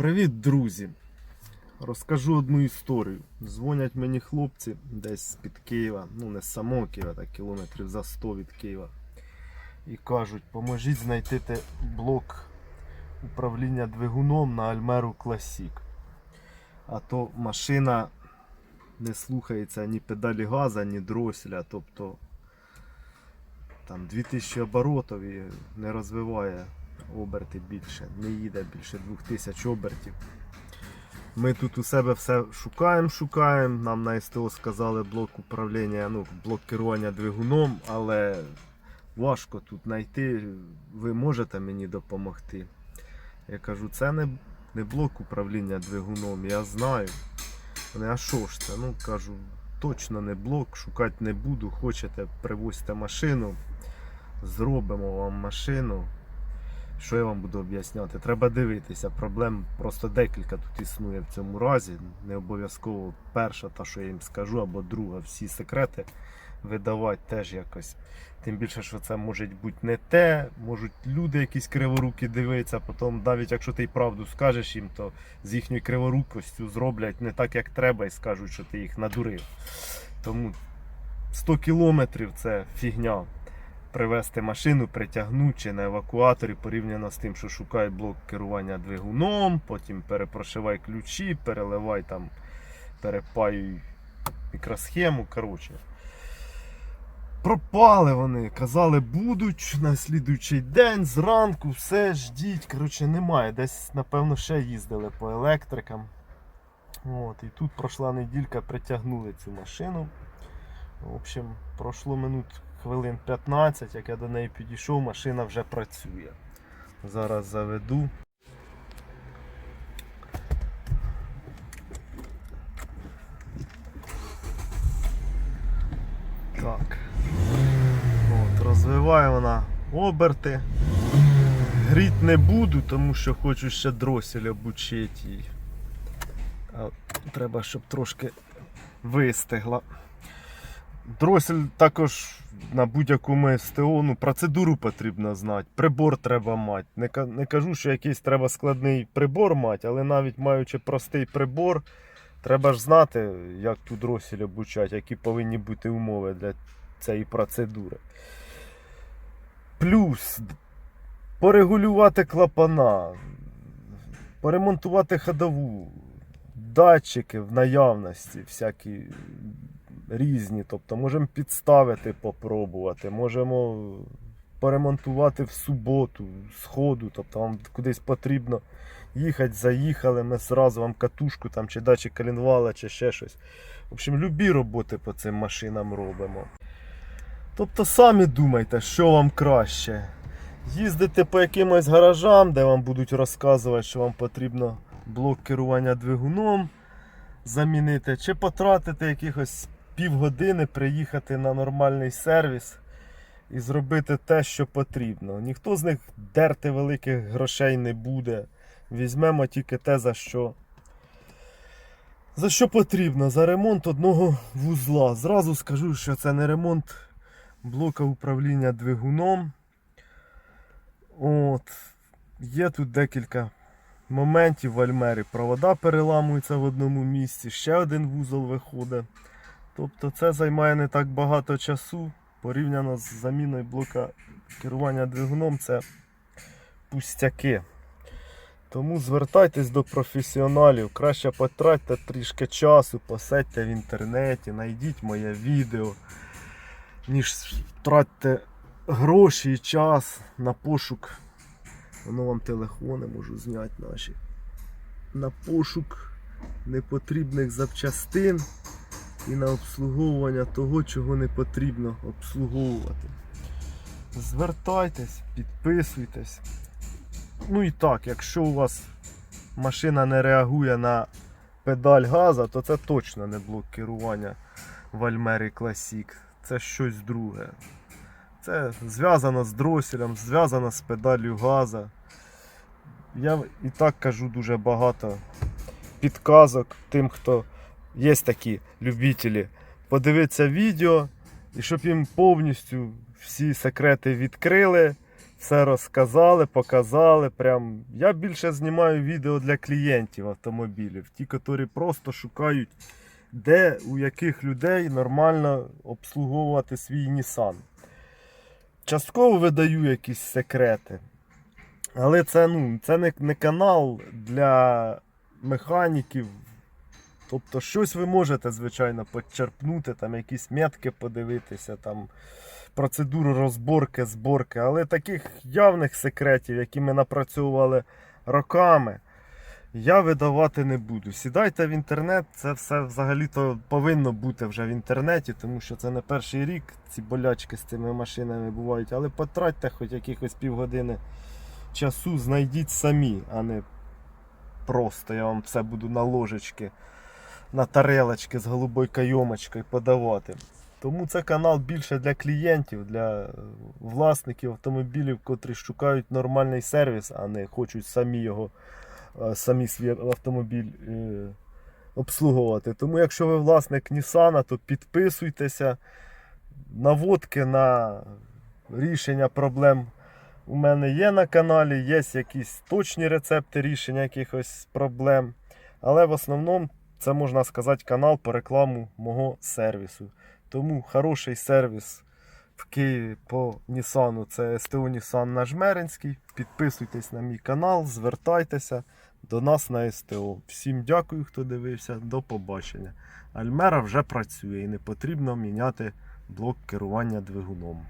Привіт, друзі! Розкажу одну історію. Дзвонять мені хлопці десь з-під Києва, ну не з самого Києва, так кілометрів за 100 від Києва. І кажуть, поможіть знайти блок управління двигуном на Альмеру Classic. А то машина не слухається ні педалі газа, ні дроселя. Тобто там 2000 оборотів і не розвиває оберти більше, не їде більше 2000 обертів. Ми тут у себе все шукаємо, шукаємо. Нам на СТО сказали блок управління, ну, блок керування двигуном, але важко тут знайти. Ви можете мені допомогти. Я кажу, це не, не блок управління двигуном, я знаю. Вони, а що ж це? Ну кажу, точно не блок, шукати не буду. Хочете, привозьте машину, зробимо вам машину. Що я вам буду об'ясняти? Треба дивитися. Проблем просто декілька тут існує в цьому разі. Не обов'язково перша, та що я їм скажу, або друга. Всі секрети видавати теж якось. Тим більше, що це може бути не те, можуть люди якісь криворукі дивитися, потім навіть якщо ти й правду скажеш їм, то з їхньою криворукостю зроблять не так, як треба, і скажуть, що ти їх надурив. Тому 100 кілометрів це фігня привезти машину, притягнути чи на евакуаторі порівняно з тим, що шукає блок керування двигуном, потім перепрошивай ключі, переливай там, перепаюй мікросхему. Коротше. Пропали вони, казали, будуть на слідуючий день, зранку, все, ждіть. Коротше, немає. Десь, напевно, ще їздили по електрикам. От, і тут пройшла неділька, притягнули цю машину. В общем, пройшло минут хвилин 15, як я до неї підійшов, машина вже працює. Зараз заведу. Так. От, розвиває вона оберти. Гріть не буду, тому що хочу ще дросель обучити її. Треба, щоб трошки вистигла. Дросель також на будь-якому СТО, ну, процедуру потрібно знати, прибор треба мати. Не, не кажу, що якийсь треба складний прибор мати, але навіть маючи простий прибор, треба ж знати, як ту дросель обучати, які повинні бути умови для цієї процедури. Плюс порегулювати клапана, поремонтувати ходову, датчики в наявності, всякі різні. Тобто можемо підставити, попробувати, можемо поремонтувати в суботу, з ходу, тобто вам кудись потрібно їхати, заїхали, ми зразу вам катушку там, чи датчик коленвала, чи ще щось. В общем, любі роботи по цим машинам робимо. Тобто самі думайте, що вам краще. Їздити по якимось гаражам, де вам будуть розказувати, що вам потрібно блок керування двигуном замінити, чи потратити якихось півгодини, приїхати на нормальний сервіс і зробити те, що потрібно. Ніхто з них дерти великих грошей не буде. Візьмемо тільки те, за що. За що потрібно? За ремонт одного вузла. Зразу скажу, що це не ремонт блока управління двигуном. От. Є тут декілька моментів в Альмері. Провода переламуються в одному місці, ще один вузол виходить. Тобто це займає не так багато часу. Порівняно з заміною блока керування двигуном, це пустяки. Тому звертайтесь до професіоналів. Краще потратьте трішки часу, посадьте в інтернеті, знайдіть моє відео, ніж тратьте гроші і час на пошук. Воно вам телефони можу зняти наші. На пошук непотрібних запчастин і на обслуговування того, чого не потрібно обслуговувати. Звертайтесь, підписуйтесь. Ну і так, якщо у вас машина не реагує на педаль газа, то це точно не блок керування в Альмері Classic. Це щось друге. Це зв'язано з дроселем, зв'язано з педаллю газа. Я і так кажу дуже багато підказок тим, хто є такі любителі. Подивитися відео і щоб їм повністю всі секрети відкрили, все розказали, показали. Прям. Я більше знімаю відео для клієнтів автомобілів, ті, які просто шукають, де у яких людей нормально обслуговувати свій Nissan. Частково видаю якісь секрети. Але це, ну, це не, не канал для механіків. Тобто щось ви можете, звичайно, почерпнути, там якісь метки подивитися, там процедуру розборки, зборки, але таких явних секретів, які ми напрацьовували роками, я видавати не буду. Сідайте в інтернет, це все взагалі-то повинно бути вже в інтернеті, тому що це не перший рік ці болячки з цими машинами бувають, але потратьте хоч якихось півгодини часу, знайдіть самі, а не просто я вам все буду на ложечки, на тарелочки з голубою кайомочкою подавати. Тому це канал більше для клієнтів, для е, власників автомобілів, котрі шукають нормальний сервіс, а не хочуть самі його, е, самі свій автомобіль е, обслуговувати. Тому якщо ви власник Nissan, то підписуйтеся. Наводки на рішення проблем у мене є на каналі, є якісь точні рецепти рішення якихось проблем. Але в основному це можна сказати канал по рекламу мого сервісу. Тому хороший сервіс в Києві по Нісану це СТО Нісан на Жмеринський. Підписуйтесь на мій канал, звертайтеся до нас на СТО. Всім дякую, хто дивився. До побачення. Альмера вже працює і не потрібно міняти блок керування двигуном.